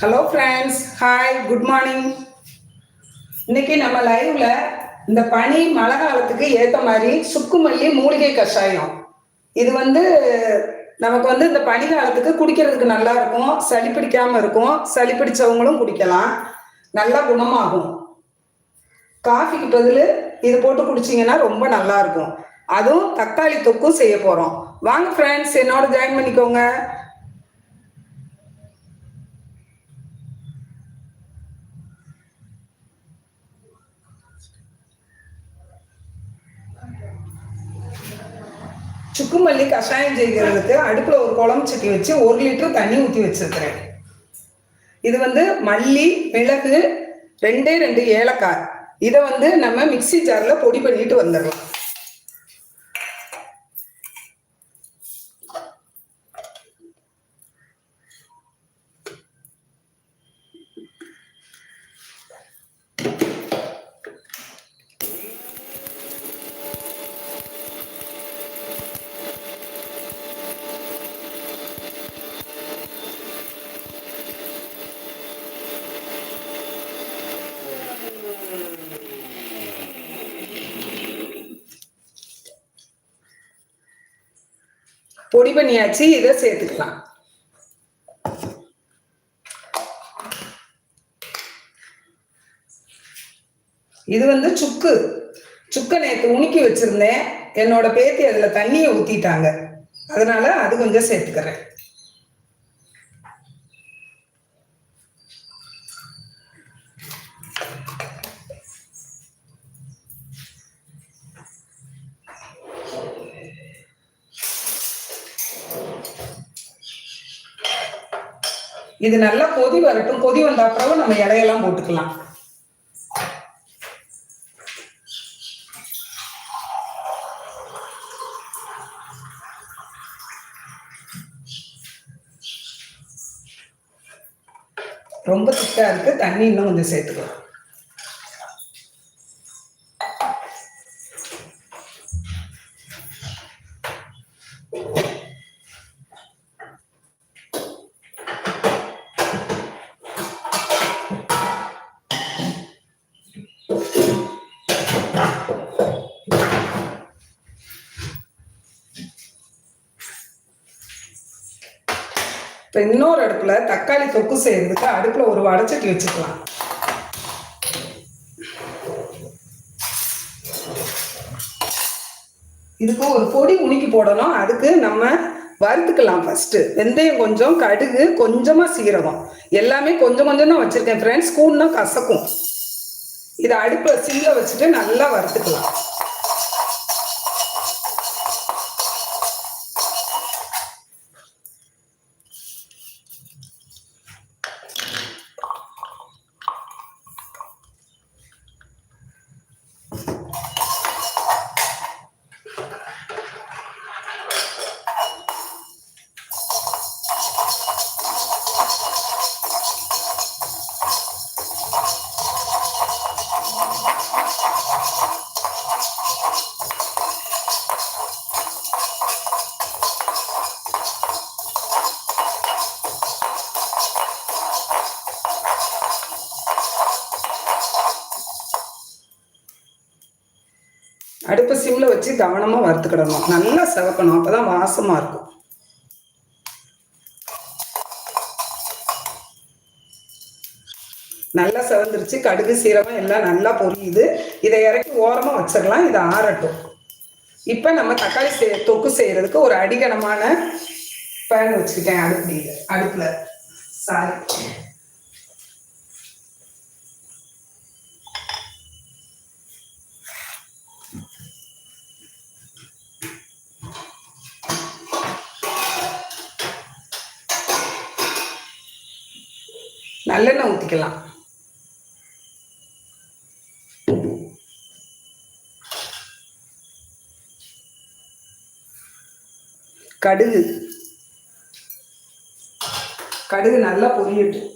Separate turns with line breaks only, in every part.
Hello friends hi good morning இன்னைக்கு நம்ம லைவ்ல இந்த பனி மழை காலத்துக்கு ஏத்த மாதிரி சுக்குமல்லி மூலிகை கஷாயம். இது வந்து நமக்கு வந்து இந்த பனி காலத்துக்கு குடிக்கிறதுக்கு நல்லா இருக்கும். சளி பிடிக்காம இருக்கும். சளி பிடிச்சவங்களும் குடிக்கலாம். நல்லா குணமாகும். காஃபிக்கு பதில் இது போட்டு குடிச்சிங்கன்னா ரொம்ப நல்லா இருக்கும். அதுவும் தக்காளி தொக்கும் செய்ய போகிறோம் வாங்க ஃப்ரெண்ட்ஸ் என்னோட ஜாயின் பண்ணிக்கோங்க. சுக்குமல்லி கஷாயம் செய்கிறதுக்கு அடுப்பில் ஒரு குழம்பு சட்டி வச்சு ஒரு லிட்டர் தண்ணி ஊற்றி வச்சிருக்கிறேன். இது வந்து மல்லி மிளகு ரெண்டே ரெண்டு ஏலக்காய். இதை வந்து நம்ம மிக்ஸி ஜாரில் பொடி பண்ணிட்டு வந்துடலாம் பொடி பண்ணியாச்சு இதை சேர்த்துக்கலாம். இது வந்து சுக்கு. சுக்கை நேற்று உணுக்கி வச்சிருந்தேன். என்னோட பேத்தி அதுல தண்ணியை ஊத்திட்டாங்க. அதனால அது கொஞ்சம் சேர்த்துக்கிறேன். இது நல்லா கொதி வரட்டும். கொதி வந்த அப்புறம் நம்ம இலையெல்லாம் போட்டுக்கலாம். ரொம்ப திக்கா இருக்கு. தண்ணி இன்னும் கொஞ்சம் சேர்த்துக்கலாம். இப்போ இன்னொரு அடுப்பில் தக்காளி தொக்கு செய்யறதுக்கு அடுப்பில் ஒரு வடச்சட்டி வச்சுக்கலாம். இதுக்கு ஒரு பொடி உணுக்கி போடணும். அதுக்கு நம்ம வறுத்துக்கலாம் ஃபஸ்ட்டு வெந்தயம் கொஞ்சம் கடுகு கொஞ்சமா சீரகம். எல்லாமே கொஞ்சம் கொஞ்சம் தான் வச்சுருக்கேன் ஃப்ரெண்ட்ஸ் கூண்ணா கசக்கும். இதை அடுப்பில் சிம்மில் வச்சுட்டு நல்லா வறுத்துக்கலாம். கவனமா வறுத்துக்கிடணும். நல்லா சிவக்கணும். அப்பதான் வாசமா இருக்கும். நல்லா செவந்துருச்சு. கடுகு சீரகம் எல்லாம் நல்லா பொரியுது. இதை இறக்கி ஓரமா வச்சிடலாம். இதை ஆறட்டும். இப்போ நம்ம தக்காளி செய் தொக்கு செய்யறதுக்கு ஒரு அடிகனமான பேன் வச்சுக்கிட்டேன் அடுப்பு அடுப்புல. சாரி நல்லெண்ணெய் ஊற்றிக்கலாம் கடுகு. கடுகு நல்லா பொரியட்டும்.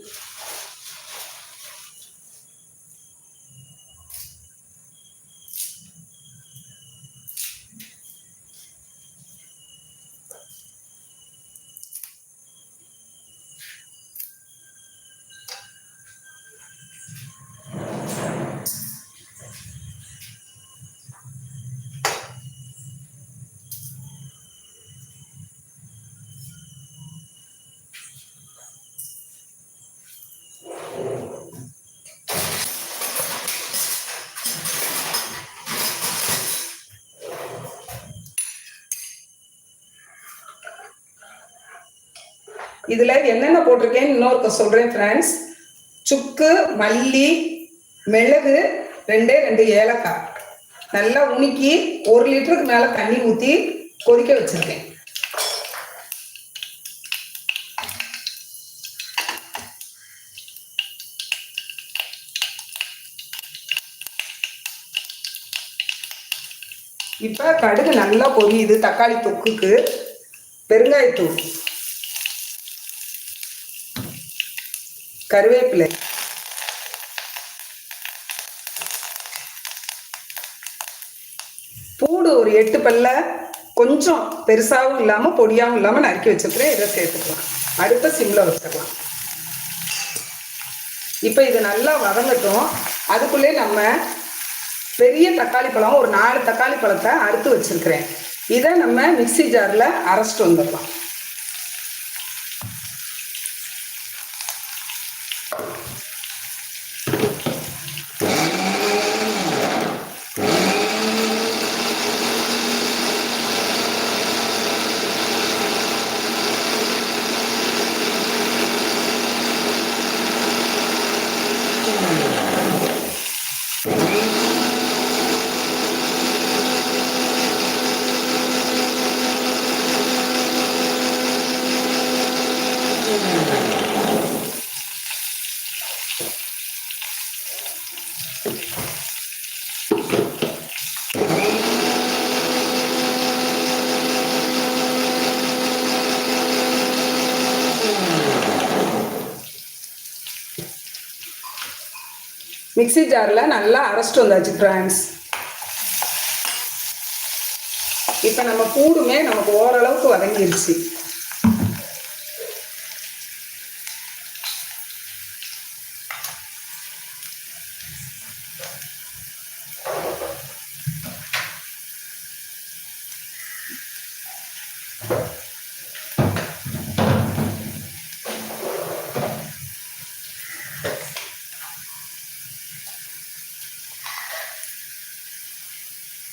இதுல என்னென்ன போட்டிருக்கேன்னு இன்னொருக்க சொல்றேன் ஃப்ரெண்ட்ஸ் சுக்கு மல்லி மிளகு ரெண்டே ரெண்டு ஏலக்காய். நல்லா உணுக்கி ஒரு லிட்டருக்கு மேல தண்ணி ஊத்தி கொதிக்க வச்சிருக்கேன். இப்ப கடுகு நல்லா பொரியுது தக்காளி தொக்குக்கு. பெருங்காயத்தூள். கருவேப்பிலை. பூடு ஒரு எட்டு பல்ல கொஞ்சம் பெருசாகவும் இல்லாமல் பொடியாகவும் இல்லாமல் நறுக்கி வச்சிருக்கிறேன் இதை சேர்த்துக்கலாம். அடுத்த சிம்ல வச்சிடலாம் இப்போ இது நல்லா வதங்கட்டும். அதுக்குள்ளே நம்ம பெரிய தக்காளி பழம் ஒரு நாலு தக்காளி பழத்தை அறுத்து வச்சிருக்கிறேன். இதை நம்ம மிக்சி ஜாரில் அரைச்சிட்டு வந்துடலாம். மிக்சி ஜாரில் நல்லா அரைச்சிட்டு வந்தாச்சு ஃப்ரெண்ட்ஸ் இப்போ நம்ம பூடுமே நமக்கு ஓரளவுக்கு வதங்கிருச்சு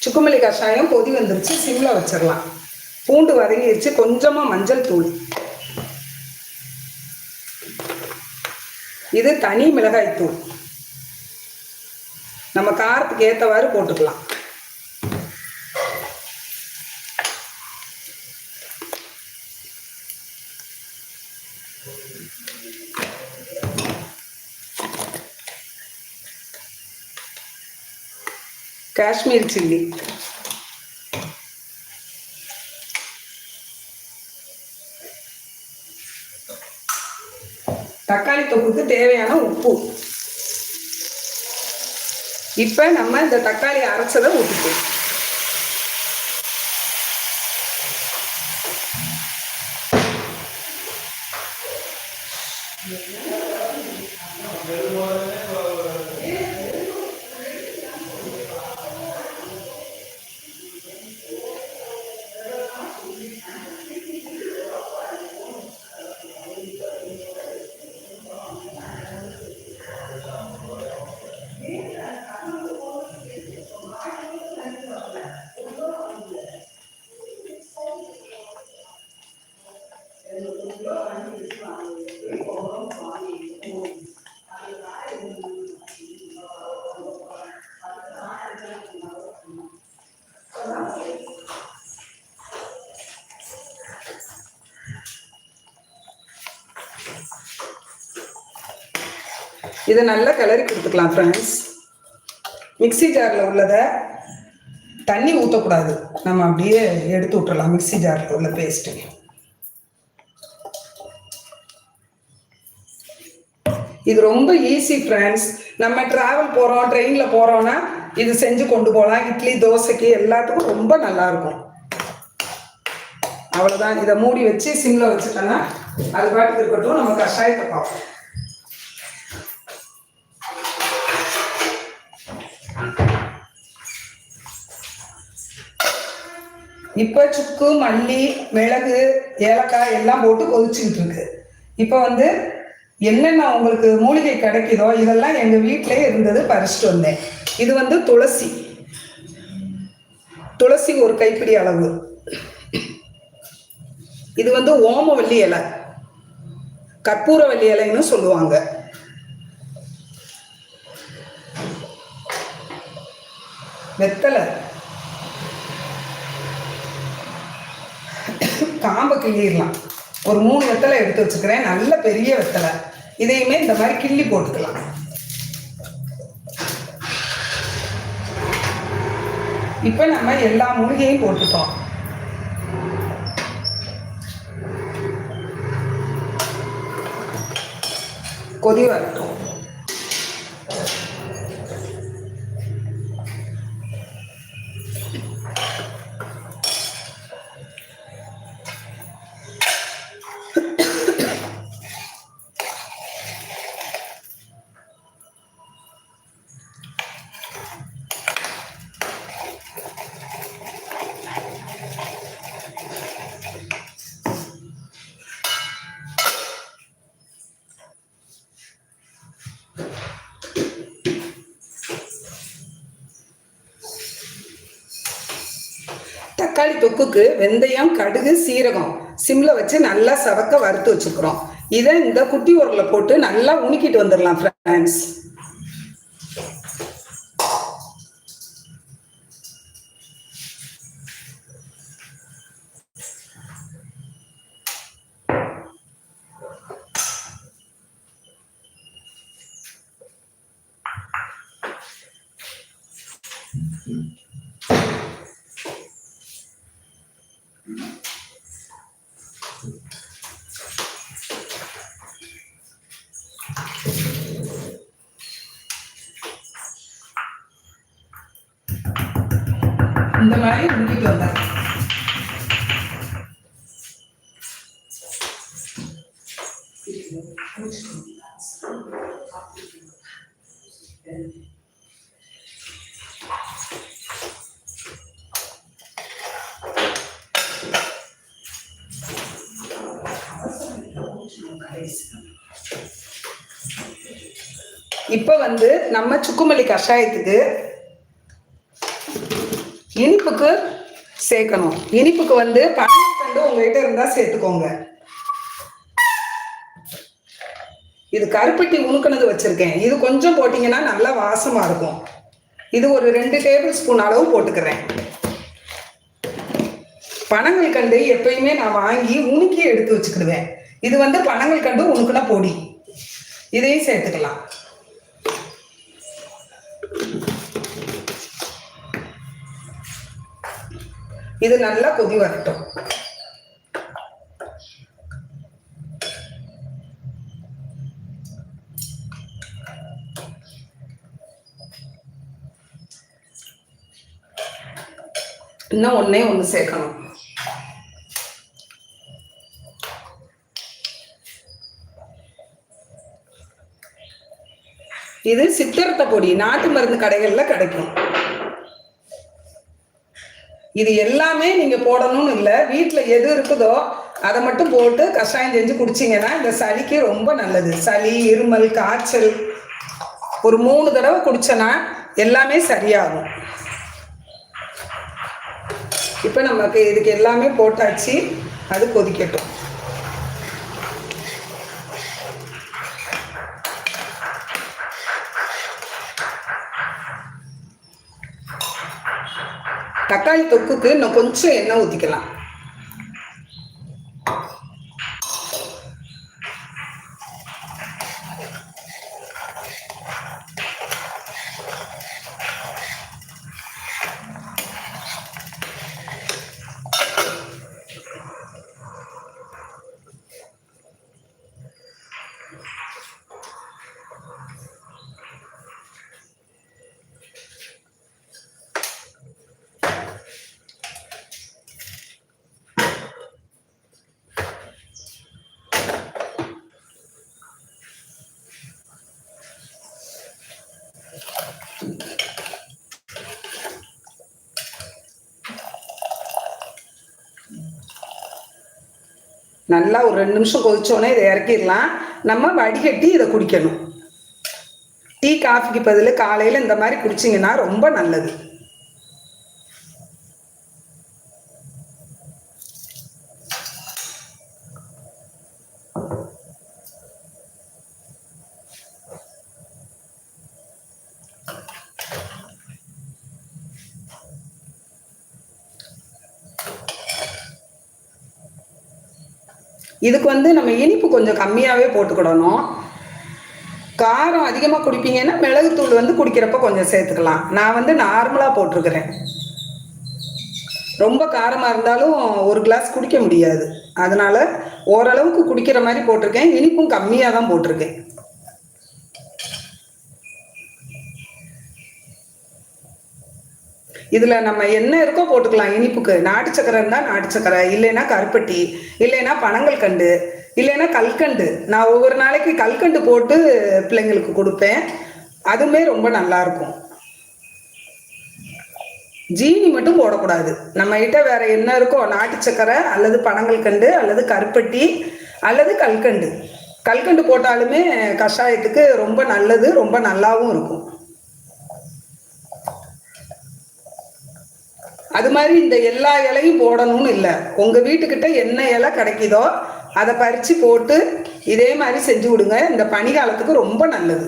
சுக்குமல்லி கஷாயம் கொதி வந்துருச்சு சிம்ல வச்சிடலாம் பூண்டு வதங்கிருச்சு கொஞ்சமா மஞ்சள் தூள். இது தனி மிளகாய் தூள் நம்ம காரத்துக்கு ஏற்றவாறு போட்டுக்கலாம். காஷ்மீர் சில்லி. தக்காளி தொக்குக்கு தேவையான உப்பு. இப்ப நம்ம இந்த தக்காளி அரைச்சதை ஊற்றிக்கலாம் இதை நல்லா கிளறி கொடுத்துக்கலாம் ஃப்ரெண்ட்ஸ் மிக்ஸி ஜாரில் உள்ளதை தண்ணி ஊற்றக்கூடாது நம்ம அப்படியே எடுத்து விட்டுறலாம் மிக்ஸி ஜாரில் உள்ள பேஸ்ட்டு இது ரொம்ப ஈஸி ஃப்ரெண்ட்ஸ் நம்ம டிராவல் போகிறோம் ட்ரெயினில் போகிறோன்னா இது செஞ்சு கொண்டு போகலாம். இட்லி தோசைக்கு எல்லாத்துக்கும் ரொம்ப நல்லாயிருக்கும் அவ்வளோதான் இதை மூடி வச்சு சிம்மில் வச்சுட்டோன்னா அது பாட்டுக்கு இருக்கட்டும். நம்ம கஷாயத்தை பார்ப்போம். இப்போ சுக்கு மல்லி மிளகு ஏலக்காய் எல்லாம் போட்டு கொதிச்சுக்கிட்டு இருக்கு இப்போ வந்து என்னென்ன உங்களுக்கு மூலிகை கிடைக்குதோ இதெல்லாம் எங்கள் வீட்டிலே இருந்தது பறிச்சுட்டு வந்தேன். இது வந்து துளசி. துளசி ஒரு கைப்பிடி அளவு. இது வந்து ஓமவல்லி இலை. கற்பூரவல்லி இலைன்னு சொல்லுவாங்க. வெத்தலை. காம்பை கிள்ளிடலாம். ஒரு மூணு வெத்தலை எடுத்து வச்சுக்கிறேன். நல்ல பெரிய வெத்தலை. இதையுமே இந்த மாதிரி கிள்ளி போட்டுக்கலாம். இப்போ நம்ம எல்லா மூலிகையும் போட்டுட்டோம். கொதி வரட்டும். தக்காளி வெந்தயம் கடுகு சீரகம் சிம்ல வச்சு நல்லா சவக்க வறுத்து வச்சுக்கிறோம். இதை இந்த குட்டி உரல போட்டு நல்லா உணிக்கிட்டு வந்துடலாம் ஃப்ரெண்ட்ஸ் அந்த மாதிரி முடிக்கிட்டு வந்தார் இப்போ வந்து நம்ம சுக்குமல்லி கஷாயத்துக்கு இனிப்புக்கு சேர்க்கணும். இனிப்புக்கு வந்து பனங்கண்டு உங்ககிட்ட இருந்தா சேர்த்துக்கோங்க. இது கருப்பட்டி உணுக்குனது வச்சிருக்கேன். இது கொஞ்சம் போட்டீங்கன்னா நல்லா வாசமா இருக்கும். இது ஒரு ரெண்டு டேபிள் ஸ்பூன் அளவு போட்டுக்கிறேன். பனங்கள் கண்டு எப்பயுமே நான் வாங்கி உணுக்கி எடுத்து வச்சுக்கிடுவேன். இது வந்து பனங்கள் கண்டு உணுக்குன பொடி. இதையும் சேர்த்துக்கலாம். இது நல்லா கொதி வரட்டும். இன்னும் ஒன்னே ஒன்று சேர்க்கணும். இது சித்தரத்தை பொடி. நாட்டு மருந்து கடைகளில் கிடைக்கும். இது எல்லாமே நீங்க போடணும்னு இல்லை. வீட்டில் எது இருக்குதோ அதை மட்டும் போட்டு கஷாயம் செஞ்சு குடிச்சிங்கன்னா இந்த சளிக்கு ரொம்ப நல்லது. சளி இருமல் காய்ச்சல் ஒரு மூணு தடவை குடிச்சோன்னா எல்லாமே சரியாகும். இப்போ நமக்கு இதுக்கு எல்லாமே போட்டாச்சு. அது கொதிக்கட்டும். தக்காளி தொக்குக்கு இன்னும் கொஞ்சம் எண்ணெய் ஊற்றிக்கலாம் நல்லா ஒரு ரெண்டு நிமிஷம் கொதிச்சோடனே இதை இறக்கிடலாம். நம்ம வடிகட்டி இதை குடிக்கணும். டீ காஃபிக்கு பதில் காலையில் இந்த மாதிரி குடிச்சிங்கன்னா ரொம்ப நல்லது. இதுக்கு வந்து நம்ம இனிப்பு கொஞ்சம் கம்மியாகவே போட்டுக்கிடணும். காரம் அதிகமாக குடிப்பீங்கன்னா மிளகுத்தூள் வந்து குடிக்கிறப்ப கொஞ்சம் சேர்த்துக்கலாம். நான் வந்து நார்மலாக போட்டிருக்கிறேன். ரொம்ப காரமாக இருந்தாலும் ஒரு கிளாஸ் குடிக்க முடியாது. அதனால ஓரளவுக்கு குடிக்கிற மாதிரி போட்டிருக்கேன். இனிப்பும் கம்மியாக தான் போட்டிருக்கேன். இதில் நம்ம என்ன இருக்கோ போட்டுக்கலாம். இனிப்புக்கு. நாட்டு சக்கரை இருந்தால் நாட்டு சக்கரை. இல்லைன்னா கருப்பட்டி. இல்லைன்னா பனங்கள் கண்டு. இல்லைன்னா கல்கண்டு. நான் ஒவ்வொரு நாளைக்கு கல்கண்டு போட்டு பிள்ளைங்களுக்கு கொடுப்பேன். அதுவுமே ரொம்ப நல்லா இருக்கும். ஜீனி மட்டும் போடக்கூடாது. நம்ம கிட்ட வேற என்ன இருக்கோ நாட்டு சக்கரை அல்லது பனங்கள் கண்டு அல்லது கருப்பட்டி அல்லது கல்கண்டு. கல்கண்டு போட்டாலுமே கஷாயத்துக்கு ரொம்ப நல்லது ரொம்ப நல்லாவும் இருக்கும். அது மாதிரி இந்த எல்லா இலையும் போடணும்னு இல்லை. உங்கள் வீட்டுக்கிட்ட என்ன இலை கிடைக்குதோ அதை பறித்து போட்டு இதே மாதிரி செஞ்சு விடுங்க. இந்த பனிகாலத்துக்கு ரொம்ப நல்லது.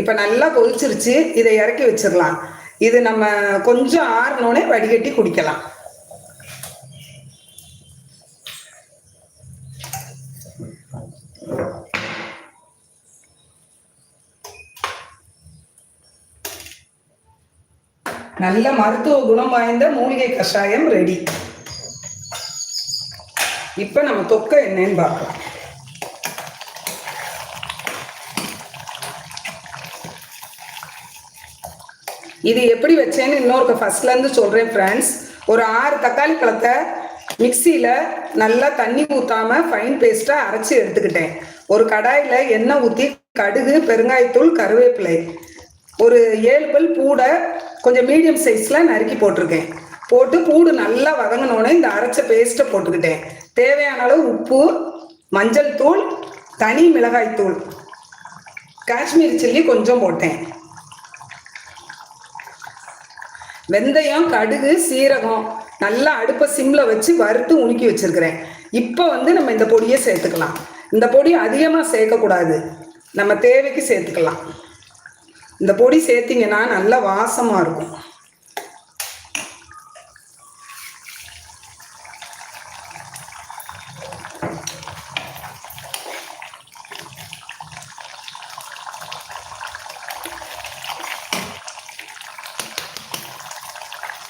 இப்போ நல்லா கொதிச்சிருச்சு. இதை இறக்கி வச்சிடலாம். இது நம்ம கொஞ்சம் ஆறினோடனே வடிகட்டி குடிக்கலாம். நல்ல மருத்துவ குணம் வாய்ந்த மூலிகை கஷாயம் ரெடி. இப்ப நம்ம தொக்க என்னன்னு பார்க்கலாம். இது எப்படி வச்சேன்னு இன்னொரு ஃபர்ஸ்ட்ல இருந்து சொல்றேன் ஃப்ரெண்ட்ஸ் ஒரு ஆறு தக்காளி பழத்தை மிக்சியில நல்லா தண்ணி ஊத்தாம ஃபைன் பேஸ்டா அரைச்சி எடுத்துக்கிட்டேன். ஒரு கடாயில எண்ணெய் ஊத்தி கடுகு பெருங்காயத்தூள் கருவேப்பிலை. ஒரு ஏழு பல் பூடை கொஞ்சம் மீடியம் சைஸில் நறுக்கி போட்டிருக்கேன். போட்டு பூடு நல்லா வதங்கினோடனே இந்த அரைச்ச பேஸ்ட்டை போட்டுக்கிட்டேன். தேவையான அளவு உப்பு மஞ்சள் தூள் தனி மிளகாய் தூள். காஷ்மீர் சில்லி கொஞ்சம் போட்டேன். வெந்தயம் கடுகு சீரகம் நல்லா அடுப்பை சிம்மில் வச்சு வறுத்து உணுக்கி வச்சிருக்கிறேன். இப்போ வந்து நம்ம இந்த பொடியை சேர்த்துக்கலாம். இந்த பொடி அதிகமாக சேர்க்கக்கூடாது. நம்ம தேவைக்கு சேர்த்துக்கலாம். இந்த பொடி சேர்த்திங்கன்னா நல்ல வாசமாக இருக்கும்.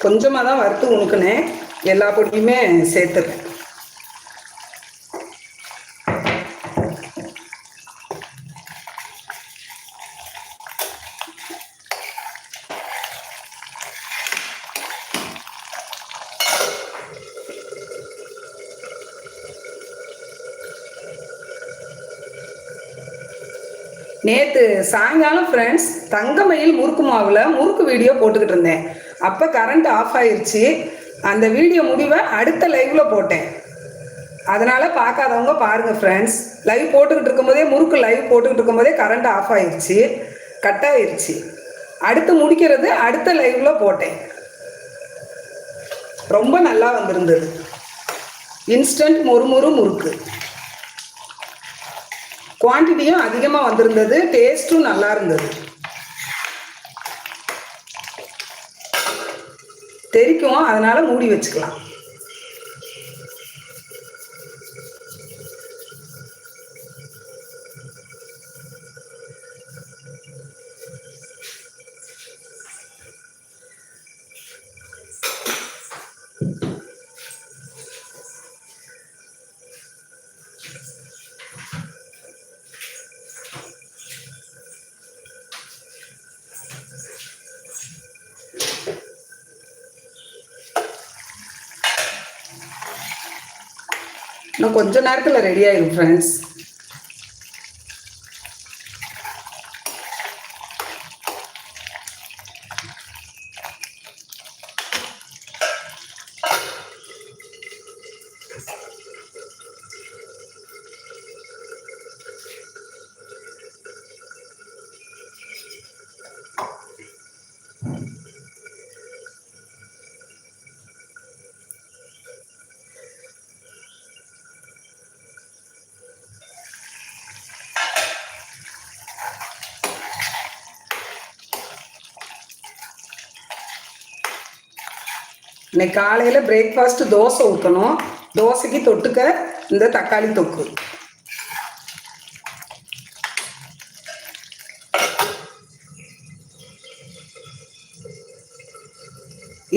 கொஞ்சமாக தான் வறுத்து உணுக்குனேன். எல்லா பொடியுமே சேர்த்துருக்கேன் நேற்று சாயங்காலம் ஃப்ரெண்ட்ஸ் தங்கமயில் முறுக்கு மாவில் முறுக்கு வீடியோ போட்டுக்கிட்டு இருந்தேன். அப்போ கரண்ட் ஆஃப் ஆயிடுச்சு அந்த வீடியோ முடிவை அடுத்த லைவ்ல போட்டேன். அதனால பார்க்காதவங்க பாருங்க ஃப்ரெண்ட்ஸ் லைவ் போட்டுக்கிட்டு இருக்கும்போதே முறுக்கு லைவ் போட்டுக்கிட்டு இருக்கும்போதே கரண்ட் ஆஃப் ஆயிடுச்சு கட் ஆயிடுச்சு அடுத்து முடிக்கிறது அடுத்த லைவ்ல போட்டேன். ரொம்ப நல்லா வந்திருந்தது. இன்ஸ்டன்ட் மொறுமொறு முறுக்கு. குவான்டிட்டியும் அதிகமாக வந்திருந்தது டேஸ்ட்டும் நல்லா இருந்தது. தெரிக்கும் அதனால் மூடி வச்சுக்கலாம். இன்னும் கொஞ்ச நேரத்தில் ரெடி ஆயிடும் ஃப்ரெண்ட்ஸ் இன்னைக்கு காலையில் பிரேக்ஃபாஸ்ட் தோசை ஊற்றணும் தோசைக்கு தொட்டுக்க இந்த தக்காளி தொக்கு.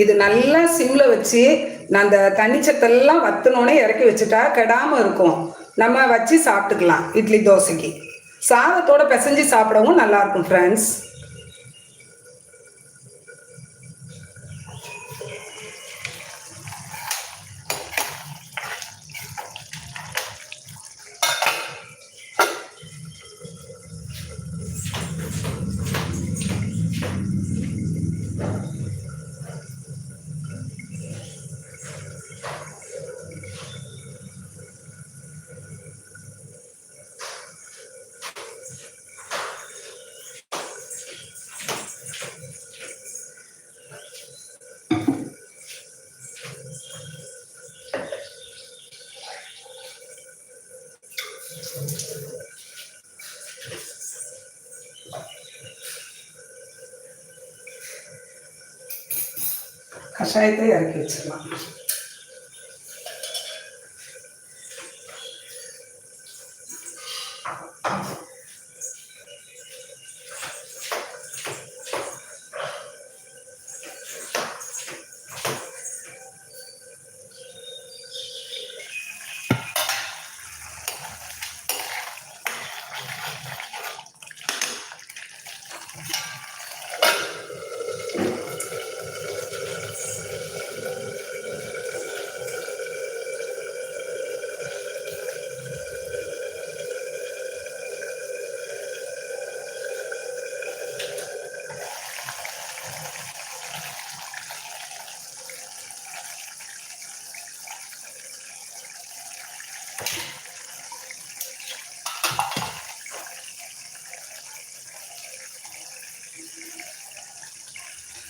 இது நல்லா சிம்ல வச்சு நான் அந்த தண்ணிச்சத்தெல்லாம் வத்தினோடனே இறக்கி வச்சுட்டா கெடாம இருக்கும். நம்ம வச்சு சாப்பிட்டுக்கலாம் இட்லி தோசைக்கு. சாதத்தோட பிசைஞ்சு சாப்பிடவும் நல்லா இருக்கும் ஃப்ரெண்ட்ஸ் கஷாயத்தை இறக்கி வச்சிடலாம்.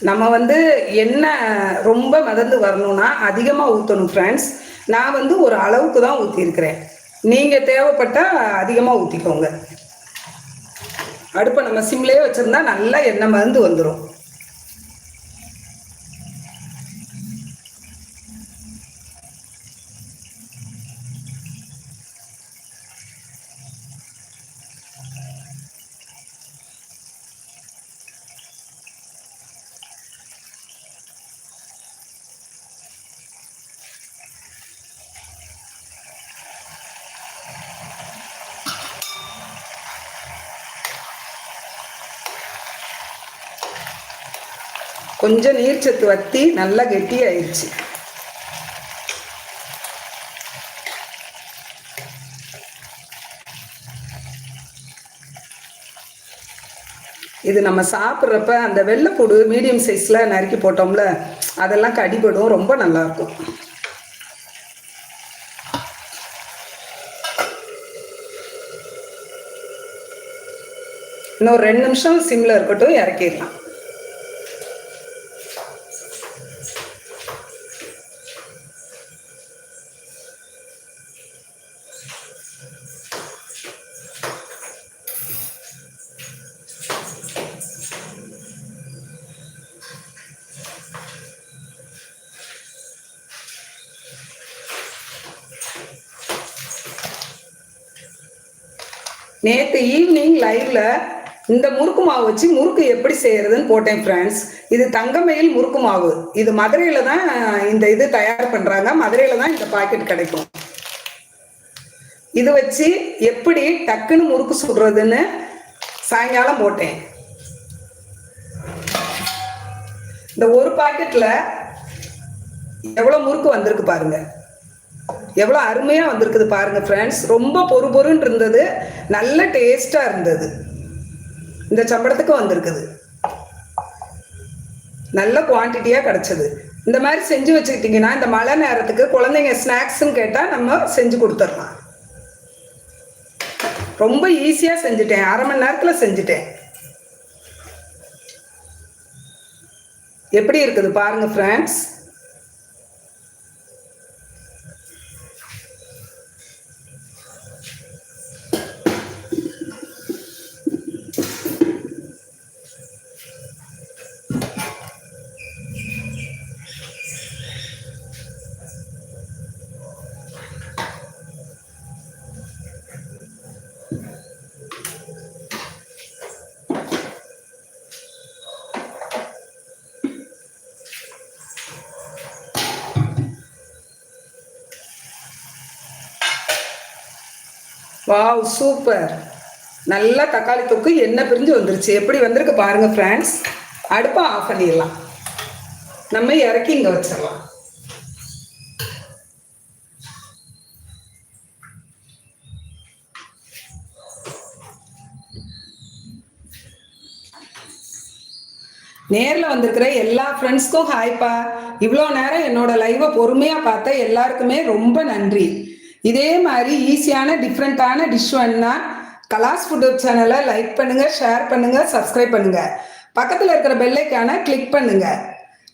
நம்ம வந்து எண்ணெய் ரொம்ப மிதந்து வரணும்னா அதிகமாக ஊற்றணும் ஃப்ரெண்ட்ஸ் நான் வந்து ஒரு அளவுக்கு தான் ஊற்றிருக்கிறேன் நீங்கள் தேவைப்பட்டால் அதிகமாக ஊற்றிக்கோங்க அடுப்பை நம்ம சிம்லேயே வச்சுருந்தா நல்லா எண்ணெய் மருந்து வந்துடும் கொஞ்சம் நீர்ச்சத்து வத்தி நல்லா கெட்டியாயிருச்சு. இது நம்ம சாப்பிட்றப்ப அந்த வெள்ளைப்பூடு மீடியம் சைஸில் நறுக்கி போட்டோம்ல அதெல்லாம் கடிபடும் ரொம்ப நல்லாயிருக்கும். இன்னும் ரெண்டு நிமிஷம் சிம்மில் இருக்கட்டும் இறக்கிடலாம். நேற்று ஈவினிங் லைவ்ல இந்த முறுக்கு மாவு வச்சு முறுக்கு எப்படி செய்யறதுன்னு போட்டேன் ஃப்ரெண்ட்ஸ் இது தங்கமயில் முறுக்கு மாவு. இது மதுரையில தான் இந்த இது தயார் பண்றாங்க. மதுரையில தான் இந்த பாக்கெட் கிடைக்கும். இது வச்சு எப்படி டக்குன்னு முறுக்கு சுடுறதுன்னு சாயங்காலம் போட்டேன். இந்த ஒரு பாக்கெட்ல எவ்வளவு முறுக்கு வந்திருக்கு பாருங்க. எவ்வளோ அருமையாக வந்திருக்குது பாருங்க ஃப்ரெண்ட்ஸ் ரொம்ப பொறு பொறுன்னு இருந்தது. நல்ல டேஸ்ட்டாக இருந்தது. இந்த சம்பளத்துக்கு வந்திருக்குது. நல்ல குவான்டிட்டியாக கிடச்சிது. இந்த மாதிரி செஞ்சு வச்சுக்கிட்டிங்கன்னா இந்த மழை நேரத்துக்கு குழந்தைங்க ஸ்நாக்ஸ்ன்னு கேட்டால் நம்ம செஞ்சு கொடுத்துடலாம். ரொம்ப ஈஸியாக செஞ்சுட்டேன். அரை மணி நேரத்தில் செஞ்சுட்டேன். எப்படி இருக்குது பாருங்க ஃப்ரெண்ட்ஸ் வாவ் சூப்பர். நல்லா தக்காளி தொக்கு எண்ணெய் பிரிஞ்சு வந்துருச்சு. எப்படி வந்திருக்கு பாருங்க ஃப்ரெண்ட்ஸ் அடுப்பை ஆஃப் பண்ணிடலாம். நம்ம இறக்கி இங்கே வச்சிடலாம். நேரில் வந்திருக்கிற எல்லா ஃப்ரெண்ட்ஸ்க்கும் ஹாய்ப்பா இவ்வளோ நேரம் என்னோட லைவை பொறுமையாக பார்த்த எல்லாருக்குமே ரொம்ப நன்றி. இதே மாதிரி ஈஸியான டிஃப்ரெண்ட்டான டிஷ் வேணுன்னா கலாஸ் ஃபுட் சேனலை லைக் பண்ணுங்க ஷேர் பண்ணுங்க சப்ஸ்கிரைப் பண்ணுங்க. பக்கத்தில் இருக்கிற பெல்லைக்கான கிளிக் பண்ணுங்க.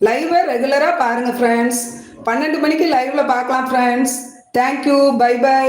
லைவை ரெகுலராக பாருங்க ஃப்ரெண்ட்ஸ் பன்னெண்டு மணிக்கு லைவ்ல பார்க்கலாம் ஃப்ரெண்ட்ஸ் தேங்க்யூ பை பை